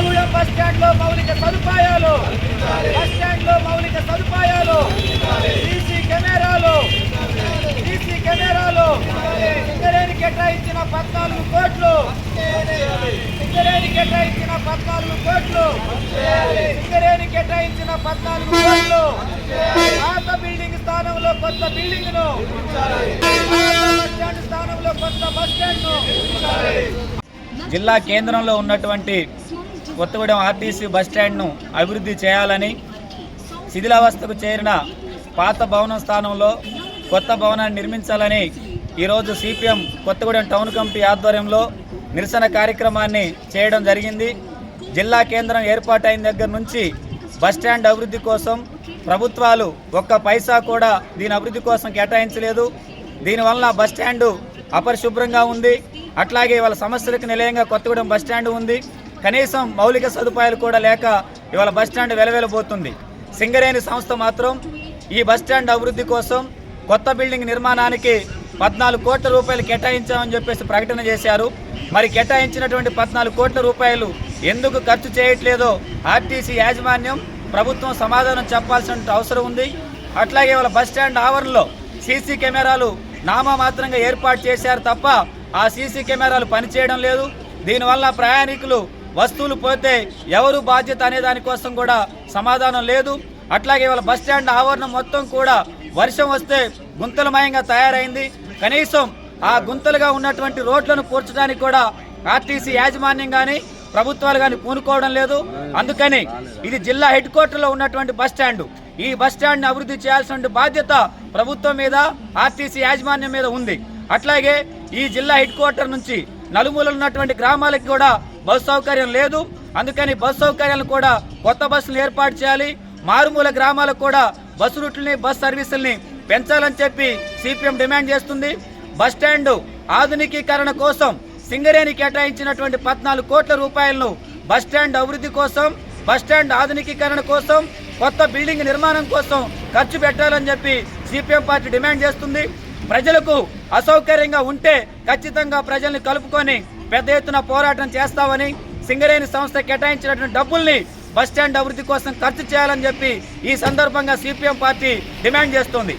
Kothagudem bus స్టాండ్లో మౌలిక సదుపాయాలు. బస్ స్టాండ్లో మౌలిక సదుపాయాలు. సీసీ కెమెరాలు. సీసీ కెమెరాలు. సింగరేణి కేటాయించిన పద్నాలుగు కోట్లు. సింగరేణి కేటాయించిన పద్నాలుగు కోట్లు. సింగరేణి కేటాయించిన పద్నాలుగు కోట్లు. పాత బిల్డింగ్ స్థానంలో కొత్త బిల్డింగ్ను బస్ స్టాండ్ స్థానంలో కొత్త బస్ స్టాండ్ను జిల్లా కేంద్రంలో ఉన్నటువంటి కొత్తగూడెం ఆర్టీసీ బస్ స్టాండ్ను అభివృద్ధి చేయాలని శిథిలావస్థకు చేరిన పాత భవనం స్థానంలో కొత్త భవనాన్ని నిర్మించాలని ఈరోజు సిపిఎం కొత్తగూడెం టౌన్ కమిటీ ఆధ్వర్యంలో నిరసన కార్యక్రమాన్ని చేయడం జరిగింది. జిల్లా కేంద్రం ఏర్పాటైన దగ్గర నుంచి బస్ స్టాండ్ అభివృద్ధి కోసం ప్రభుత్వాలు ఒక్క పైసా కూడా దీని అభివృద్ధి కోసం కేటాయించలేదు. దీనివల్ల బస్ అపరిశుభ్రంగా ఉంది. అట్లాగే వాళ్ళ సమస్యలకు నిలయంగా కొత్తగూడెం బస్ ఉంది. కనీసం మౌలిక సదుపాయాలు కూడా లేక ఇవాళ బస్ స్టాండ్ వెలవెలబోతుంది. సింగరేణి సంస్థ మాత్రం ఈ బస్ స్టాండ్ అభివృద్ధి కోసం కొత్త బిల్డింగ్ నిర్మాణానికి పద్నాలుగు కోట్ల రూపాయలు కేటాయించామని చెప్పేసి ప్రకటన చేశారు. మరి కేటాయించినటువంటి పద్నాలుగు కోట్ల రూపాయలు ఎందుకు ఖర్చు చేయట్లేదో ఆర్టీసీ యాజమాన్యం ప్రభుత్వం సమాధానం చెప్పాల్సిన అవసరం ఉంది. అట్లాగే వాళ్ళ బస్ స్టాండ్ ఆవరణలో సీసీ కెమెరాలు నామమాత్రంగా ఏర్పాటు చేశారు తప్ప ఆ సీసీ కెమెరాలు పనిచేయడం లేదు. దీనివల్ల ప్రయాణికులు వస్తువులు పోతే ఎవరు బాధ్యత అనే దానికోసం కూడా సమాధానం లేదు. అట్లాగే వాళ్ళ బస్ స్టాండ్ ఆవరణం మొత్తం కూడా వర్షం వస్తే గుంతలమయంగా తయారైంది. కనీసం ఆ గుంతలుగా ఉన్నటువంటి రోడ్లను పూడ్చడానికి కూడా ఆర్టీసీ యాజమాన్యం కానీ ప్రభుత్వాలు కానీ పూనుకోవడం లేదు. అందుకని ఇది జిల్లా హెడ్ క్వార్టర్లో ఉన్నటువంటి బస్ స్టాండ్. ఈ బస్ స్టాండ్ని అభివృద్ధి చేయాల్సిన బాధ్యత ప్రభుత్వం మీద ఆర్టీసీ యాజమాన్యం మీద ఉంది. అట్లాగే ఈ జిల్లా హెడ్ క్వార్టర్ నుంచి నలుమూలలు ఉన్నటువంటి గ్రామాలకు కూడా బస్ సౌకర్యం లేదు. అందుకని బస్ సౌకర్యాలను కూడా కొత్త బస్సులు ఏర్పాటు చేయాలి. మారుమూల గ్రామాలకు కూడా బస్సు రూట్లని బస్ సర్వీసుల్ని పెంచాలని చెప్పి సిపిఎం డిమాండ్ చేస్తుంది. బస్ ఆధునికీకరణ కోసం సింగరేణి కేటాయించినటువంటి పద్నాలుగు కోట్ల రూపాయలను బస్ స్టాండ్ అభివృద్ధి కోసం బస్ స్టాండ్ ఆధునికీకరణ కోసం కొత్త బిల్డింగ్ నిర్మాణం కోసం ఖర్చు పెట్టాలని చెప్పి సిపిఎం పార్టీ డిమాండ్ చేస్తుంది. ప్రజలకు అసౌకర్యంగా ఉంటే ఖచ్చితంగా ప్రజల్ని కలుపుకొని పెద్ద ఎత్తున పోరాటం చేస్తామని సింగరేణి సంస్థ కేటాయించినటువంటి డబ్బుల్ని బస్ స్టాండ్ అభివృద్ధి కోసం ఖర్చు చేయాలని చెప్పి ఈ సందర్భంగా సిపిఎం పార్టీ డిమాండ్ చేస్తోంది.